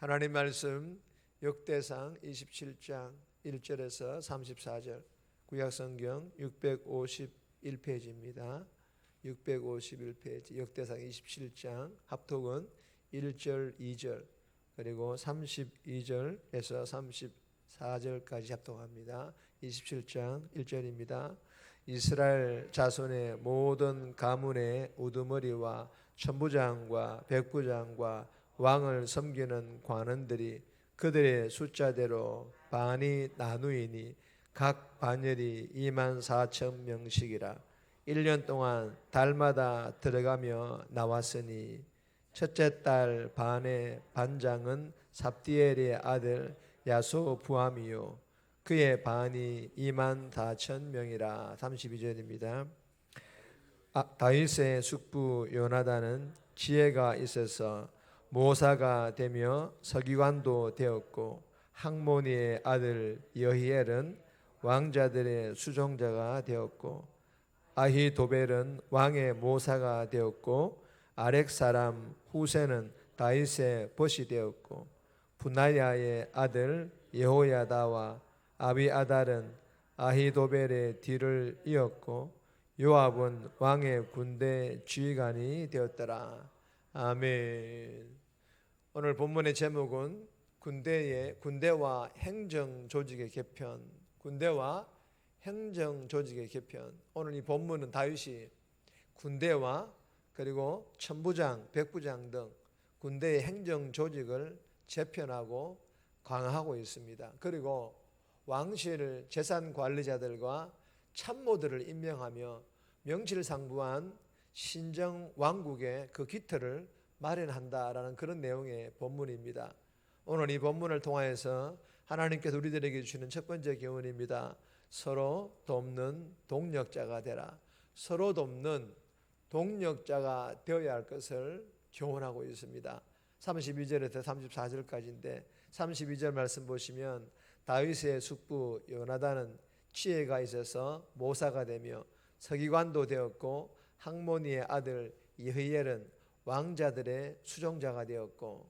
하나님 말씀 역대상 27장 1절에서 34절 구약성경 651페이지입니다. 651페이지 역대상 27장 합독은 1절 2절 그리고 32절에서 34절까지 합독합니다. 27장 1절입니다. 이스라엘 자손의 모든 가문의 우두머리와 천부장과 백부장과 왕을 섬기는 관원들이 그들의 숫자대로 반이 나누이니 각 반열이 2만 4천 명씩이라. 1년 동안 달마다 들어가며 나왔으니 첫째 달 반의 반장은 삽디엘의 아들 야소 부함이요. 그의 반이 2만 4천 명이라. 32절입니다. 아, 다윗의 숙부 요나단은 지혜가 있어서 모사가 되며 서기관도 되었고 항모니의 아들 여히엘은 왕자들의 수종자가 되었고 아히도벨은 왕의 모사가 되었고 아렉 사람 후세는 다윗의 벗이 되었고 분하야의 아들 예호야다와 아비아달은 아히도벨의 뒤를 이었고 요압은 왕의 군대 지휘관이 되었더라. 아멘. 오늘 본문의 제목은 군대의 군대와 행정 조직의 개편, 군대와 행정 조직의 개편. 오늘 이 본문은 다윗이 군대와 그리고 천부장, 백부장 등 군대의 행정 조직을 재편하고 강화하고 있습니다. 그리고 왕실 재산 관리자들과 참모들을 임명하며 명실상부한 신정 왕국의 그 기틀을 마련한다라는 그런 내용의 본문입니다. 오늘 이 본문을 통하여서 하나님께서 우리들에게 주시는 첫 번째 교훈입니다. 서로 돕는 동력자가 되라. 서로 돕는 동력자가 되어야 할 것을 교훈하고 있습니다. 32절에서 34절까지인데 32절 말씀 보시면 다윗의 숙부 요나단은 지혜가 있어서 모사가 되며 서기관도 되었고 항모니의 아들 이흐엘은 왕자들의 수종자가 되었고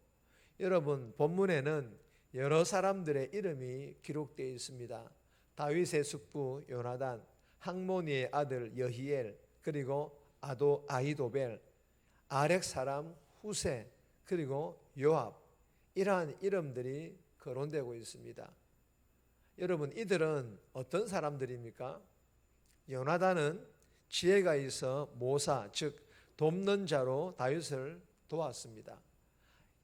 여러분 본문에는 여러 사람들의 이름이 기록되어 있습니다. 다윗의 숙부 요나단, 항모니의 아들 여히엘, 그리고 아도 아이도벨, 아렉 사람 후세, 그리고 요압 이러한 이름들이 거론되고 있습니다. 여러분 이들은 어떤 사람들입니까? 요나단은 지혜가 있어 모사 즉 돕는 자로 다윗을 도왔습니다.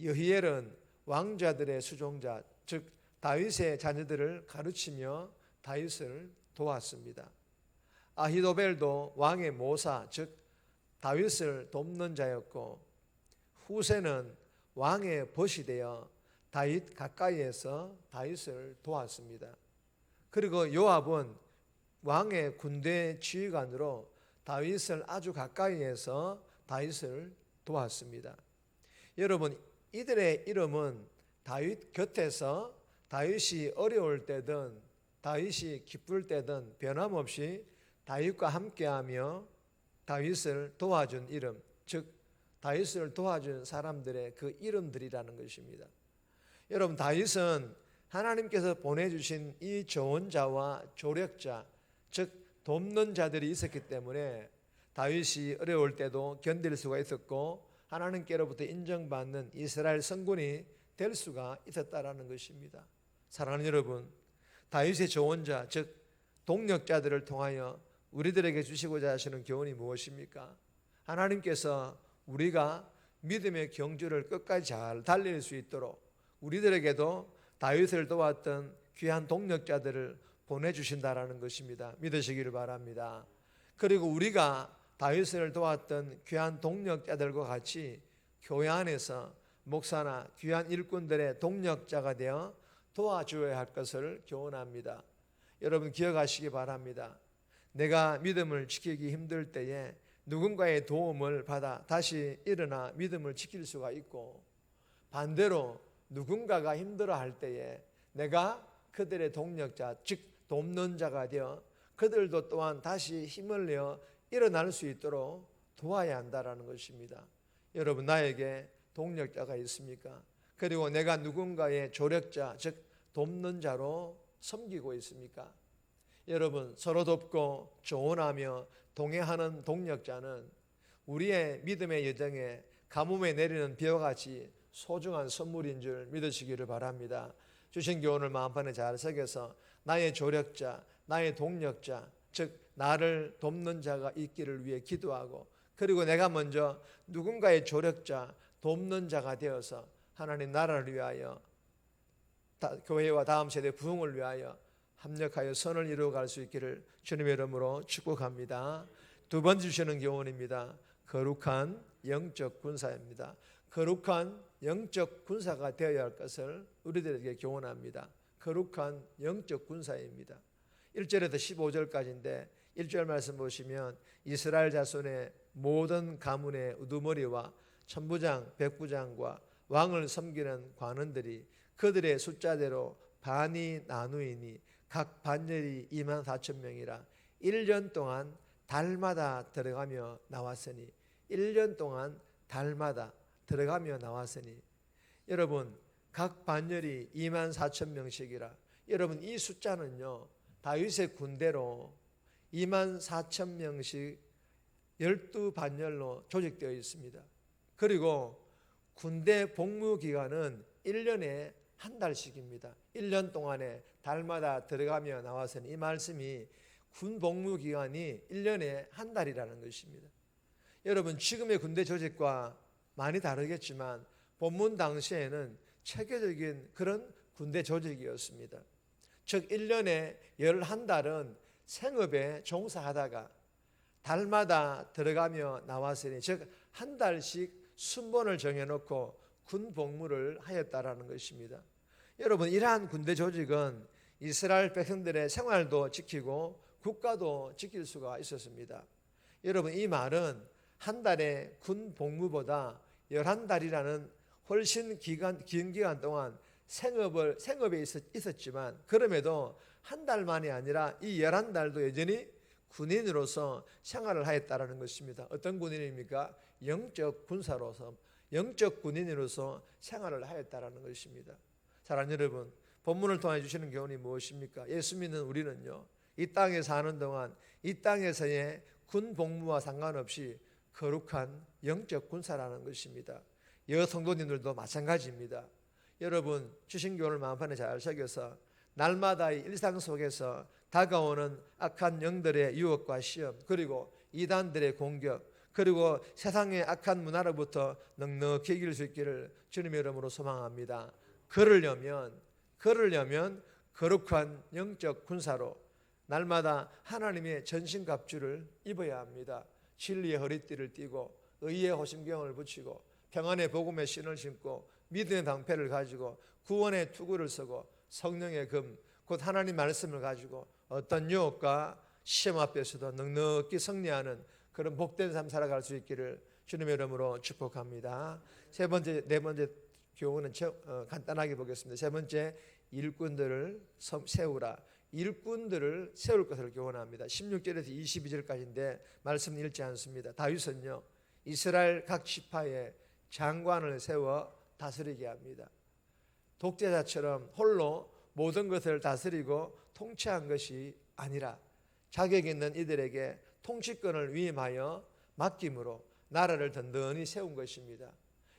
여히엘은 왕자들의 수종자 즉 다윗의 자녀들을 가르치며 다윗을 도왔습니다. 아히도벨도 왕의 모사 즉 다윗을 돕는 자였고 후세는 왕의 벗이 되어 다윗 가까이에서 다윗을 도왔습니다. 그리고 요압은 왕의 군대 지휘관으로 다윗을 아주 가까이에서 다윗을 도왔습니다. 여러분 이들의 이름은 다윗 곁에서 다윗이 어려울 때든 다윗이 기쁠 때든 변함없이 다윗과 함께하며 다윗을 도와준 이름, 즉 다윗을 도와준 사람들의 그 이름들이라는 것입니다. 여러분 다윗은 하나님께서 보내주신 이 좋은 자와 조력자, 즉 돕는 자들이 있었기 때문에 다윗이 어려울 때도 견딜 수가 있었고 하나님께로부터 인정받는 이스라엘 성군이 될 수가 있었다라는 것입니다. 사랑하는 여러분, 다윗의 조언자 즉 동력자들을 통하여 우리들에게 주시고자 하시는 교훈이 무엇입니까? 하나님께서 우리가 믿음의 경주를 끝까지 잘 달릴 수 있도록 우리들에게도 다윗을 도왔던 귀한 동력자들을 보내주신다라는 것입니다. 믿으시기를 바랍니다. 그리고 우리가 다윗을 도왔던 귀한 동력자들과 같이 교회 안에서 목사나 귀한 일꾼들의 동력자가 되어 도와주어야 할 것을 교훈합니다. 여러분 기억하시기 바랍니다. 내가 믿음을 지키기 힘들 때에 누군가의 도움을 받아 다시 일어나 믿음을 지킬 수가 있고 반대로 누군가가 힘들어 할 때에 내가 그들의 동력자 즉 돕는 자가 되어 그들도 또한 다시 힘을 내어 일어날 수 있도록 도와야 한다라는 것입니다. 여러분 나에게 동력자가 있습니까? 그리고 내가 누군가의 조력자, 즉 돕는 자로 섬기고 있습니까? 여러분 서로 돕고 조언하며 동행하는 동력자는 우리의 믿음의 여정에 가뭄에 내리는 비와 같이 소중한 선물인 줄 믿으시기를 바랍니다. 주신 교훈을 마음판에 잘 새겨서 나의 조력자, 나의 동력자, 즉 나를 돕는 자가 있기를 위해 기도하고 그리고 내가 먼저 누군가의 조력자, 돕는 자가 되어서 하나님 나라를 위하여 다- 교회와 다음 세대 부흥을 위하여 합력하여 선을 이루어갈 수 있기를 주님의 이름으로 축복합니다. 두 번째 주시는 교훈입니다. 거룩한 영적 군사입니다. 거룩한 영적 군사가 되어야 할 것을 우리들에게 교훈합니다. 거룩한 영적 군사입니다. 1절에서 15절까지인데 1절 말씀 보시면 이스라엘 자손의 모든 가문의 우두머리와 천부장, 백부장과 왕을 섬기는 관원들이 그들의 숫자대로 반이 나누이니 각 반열이 2만 4천 명이라 1년 동안 달마다 들어가며 나왔으니 1년 동안 달마다 들어가며 나왔으니 여러분 각 반열이 2만 4천 명씩이라 여러분 이 숫자는요 다윗의 군대로 2만 4천 명씩 12반열로 조직되어 있습니다. 그리고 군대 복무 기간은 1년에 한 달씩입니다. 1년 동안에 달마다 들어가며 나와서는 이 말씀이 군 복무 기간이 1년에 한 달이라는 것입니다. 여러분 지금의 군대 조직과 많이 다르겠지만 본문 당시에는 체계적인 그런 군대 조직이었습니다. 즉 1년에 11달은 생업에 종사하다가 달마다 들어가며 나왔으니 즉 한 달씩 순번을 정해놓고 군 복무를 하였다라는 것입니다. 여러분 이러한 군대 조직은 이스라엘 백성들의 생활도 지키고 국가도 지킬 수가 있었습니다. 여러분 이 말은 한 달의 군 복무보다 열한 달이라는 훨씬 기간 긴 기간 동안 생업을 생업에 있었, 있었 지만 그럼에도 한 달만이 아니라 이 열한 달도 여전히 군인으로서 생활을 하였다라는 것입니다. 어떤 군인입니까? 영적 군사로서 영적 군인으로서 생활을 하였다라는 것입니다. 사랑하는 여러분, 본문을 통해 주시는 교훈이 무엇입니까? 예수 믿는 우리는요. 이 땅에 사는 동안 이 땅에서의 군 복무와 상관없이 거룩한 영적 군사라는 것입니다. 여성도님들도 마찬가지입니다. 여러분 주신 교훈을 마음판에 잘 새겨서 날마다의 일상 속에서 다가오는 악한 영들의 유혹과 시험 그리고 이단들의 공격 그리고 세상의 악한 문화로부터 넉넉히 이길 수 있기를 주님의 이름으로 소망합니다. 그러려면 그러려면 거룩한 영적 군사로 날마다 하나님의 전신 갑주를 입어야 합니다. 진리의 허리띠를 띠고 의의 호심경을 붙이고 평안의 복음의 신을 신고 믿음의 방패를 가지고 구원의 투구를 쓰고 성령의 금, 곧 하나님 말씀을 가지고 어떤 유혹과 시험 앞에서도 넉넉히 승리하는 그런 복된 삶 살아갈 수 있기를 주님의 이름으로 축복합니다. 세 번째, 네 번째 교훈은 어, 간단하게 보겠습니다. 세 번째 일꾼들을 세우라. 일꾼들을 세울 것을 교훈합니다. 16절에서 22절까지인데 말씀 읽지 않습니다. 다윗은요 이스라엘 각 지파에 장관을 세워 다스리게 합니다. 독재자처럼 홀로 모든 것을 다스리고 통치한 것이 아니라 자격 있는 이들에게 통치권을 위임하여 맡김으로 나라를 든든히 세운 것입니다.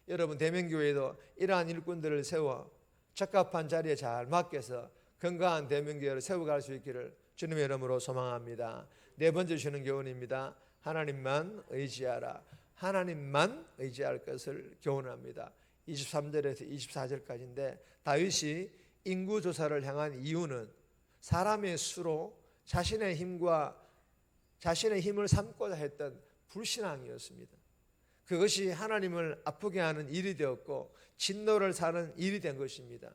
여러분 대명교회도 이러한 일꾼들을 세워 적합한 자리에 잘 맡겨서 건강한 대명교회를 세워갈 수 있기를 주님의 이름으로 소망합니다. 네 번째 주는 교훈입니다. 하나님만 의지하라. 하나님만 의지할 것을 교훈합니다. 23절에서 24절까지인데 다윗이 인구 조사를 향한 이유는 사람의 수로 자신의 힘과 자신의 힘을 삼고자 했던 불신앙이었습니다. 그것이 하나님을 아프게 하는 일이 되었고 진노를 사는 일이 된 것입니다.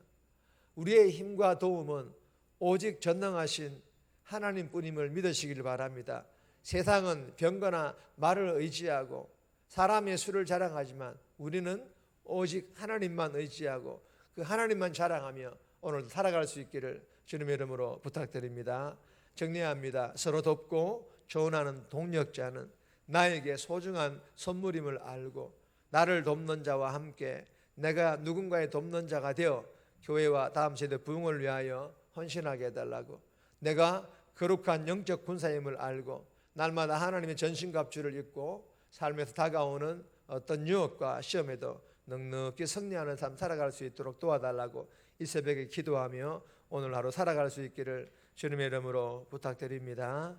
우리의 힘과 도움은 오직 전능하신 하나님뿐임을 믿으시길 바랍니다. 세상은 병거나 말을 의지하고 사람의 수를 자랑하지만 우리는 오직 하나님만 의지하고 그 하나님만 자랑하며 오늘 살아갈 수 있기를 주님의 이름으로 부탁드립니다. 정리합니다. 서로 돕고 조언하는 동력자는 나에게 소중한 선물임을 알고 나를 돕는 자와 함께 내가 누군가의 돕는 자가 되어 교회와 다음 세대 부흥을 위하여 헌신하게 해달라고 내가 거룩한 영적 군사임을 알고 날마다 하나님의 전신갑주를 입고 삶에서 다가오는 어떤 유혹과 시험에도 넉넉히 승리하는 삶 살아갈 수 있도록 도와달라고 이 새벽에 기도하며 오늘 하루 살아갈 수 있기를 주님의 이름으로 부탁드립니다.